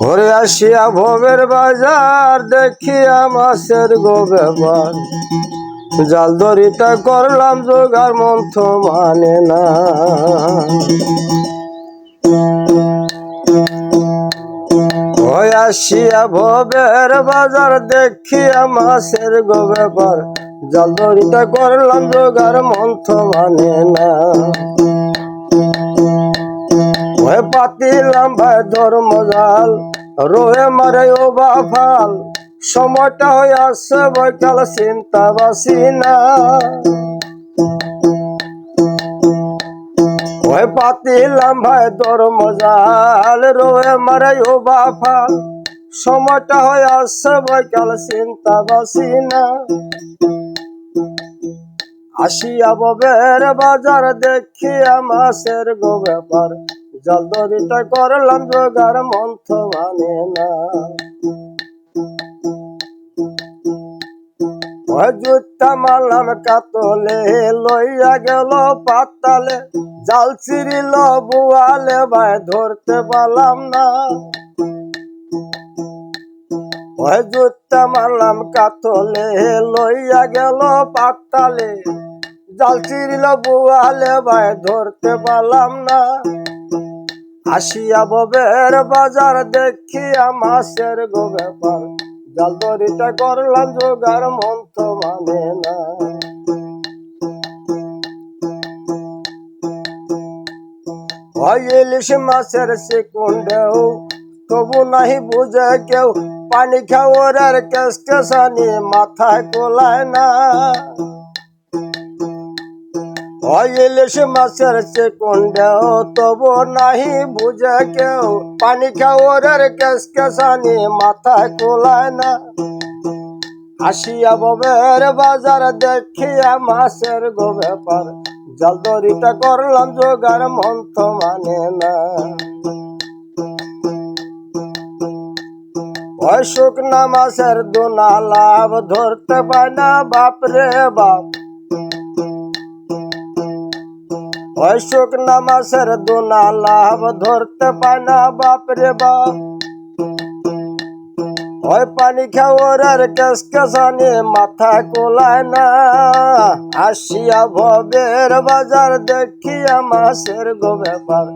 ঘরে আসিয়া ভবের বাজার দেখিয়া মাছের গো ব্যাপার। জাল দরিতা করলাম জোগার মন্থ মানে না। আসিয়া ভবের বাজার দেখিয়া মাছের গো ব্যাপার। জাল দরিতা করলাম জোগার মন্থ মানে না। ওই পাতিলাম ভাই ধর্ম জাল রোয়ে মারে ও বাফাল। সময়টা হয়ে আসছে, বৈকাল চিন্তা বাসি না। ওই পাতিলাম ভাই ধর্ম জাল রোয়ে মারে ও বাফাল। সময়টা হয়ে আসছে, বৈকাল চিন্তা বাসি না। আসিয়া ববের বাজার দেখিয়া মাছের গো ব্যাপার। জলদরিটা করলাম জোগার মন্থ মানে না। জুতা মারলাম কাতলে লইয়া গেল পাতালে, জাল চিরিল বুয়ালে ভাই ধরতে পারলাম না। ওই জুতা মারলাম কাতলে লইয়া গেল পাতালে, জাল চিরিল বুয়ালে ভাই ধরতে পারলাম না। আসিয়া ববের বাজার দেখিয়া মাছের গো ব্যাপার। জাল দরিটা করলাম জোগার মন্ত্র মানে না। ইলিশ মাছের সেকুন্ডেও তবু নাহি বুঝে কেউ। পানি খাওয়ার কেস কেসানি মাথায় কোলায় না। ইলিশ মাছের সেকুন্ডেও তবু নাহি বুঝে কেউ। পানি খাওয়ার কেস কেসানি মাথায় কোলায় না। আসিয়া ববের বাজার দেখিয়া মাছের গো ব্যাপার জলদরিটা করলাম জোগার মন্থ মানে না। শুকনা মাছের দোনা লাভ ধরতে পায় না, বাপরে বাপ। ওই শুকনা মাছের দোনা লাভ ধরতে পায় না বাপরে বাপ। ওই পানি খাওয়ার কেস কেসানি মাথা কোলায় না। আসিয়া ভবের বাজার দেখিয়া মাছের গো ব্যাপার।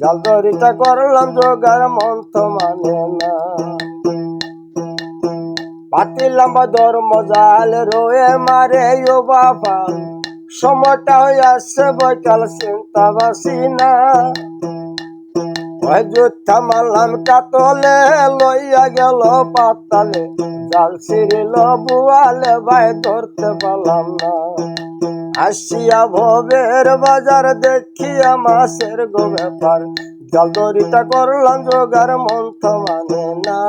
জাল দরিটা করলাম জোগার মন্থ মানে না। পাতিলাম ধর্ম জাল রোয়ে মারে ও বাবা। সময়টা আসছে বৈকাল চিন্তা বাসি না। ওই জুথা মারলাম কাতলে, লইয়া গেল পাতালে। জাল ছিড়িল বুয়ালে ভাই ধরতে পারলাম না। আসিয়া ভবের বাজার দেখিয়া মাছের গো ব্যাপার। জল দরিটা করলাম জোগার মন্থ মানে না।